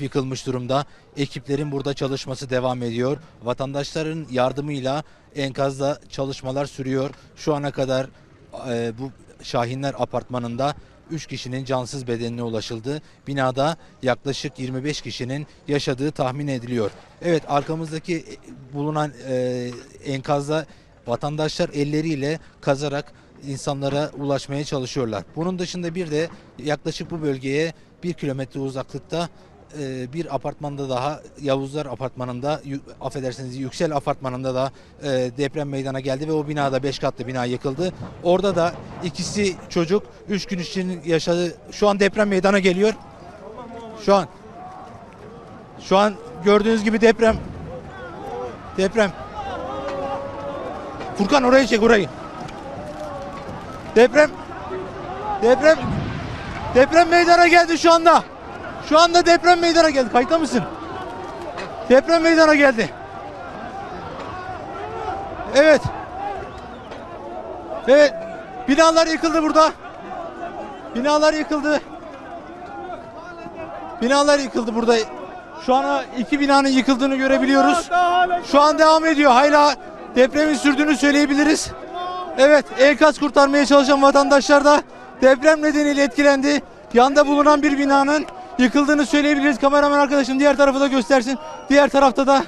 yıkılmış durumda. Ekiplerin burada çalışması devam ediyor. Vatandaşların yardımıyla enkazda çalışmalar sürüyor. Şu ana kadar e, bu Şahinler apartmanında 3 kişinin cansız bedenine ulaşıldı. Binada yaklaşık 25 kişinin yaşadığı tahmin ediliyor. Evet arkamızdaki e, bulunan e, enkazda vatandaşlar elleriyle kazarak insanlara ulaşmaya çalışıyorlar. Bunun dışında bir de yaklaşık bu bölgeye bir kilometre uzaklıkta e, bir apartmanda daha Yavuzlar apartmanında affedersiniz Yüksel apartmanında da e, deprem meydana geldi ve o binada 5 katlı bina yıkıldı. Orada da ikisi çocuk 3 gün için yaşadı. Şu an deprem meydana geliyor. Şu an şu an gördüğünüz gibi deprem deprem Furkan orayı çek orayı. Deprem deprem deprem meydana geldi şu anda. Şu anda deprem meydana geldi. Kayıtta mısın? Deprem meydana geldi. Evet. Evet. Binalar yıkıldı burada. Binalar yıkıldı. Binalar yıkıldı burada. Şu an iki binanın yıkıldığını görebiliyoruz. Şu an devam ediyor. Hala depremin sürdüğünü söyleyebiliriz. Evet, enkaz kurtarmaya çalışan vatandaşlar da deprem nedeniyle etkilendi. Yanda bulunan bir binanın yıkıldığını söyleyebiliriz. Kameraman arkadaşım diğer tarafı da göstersin. Diğer tarafta da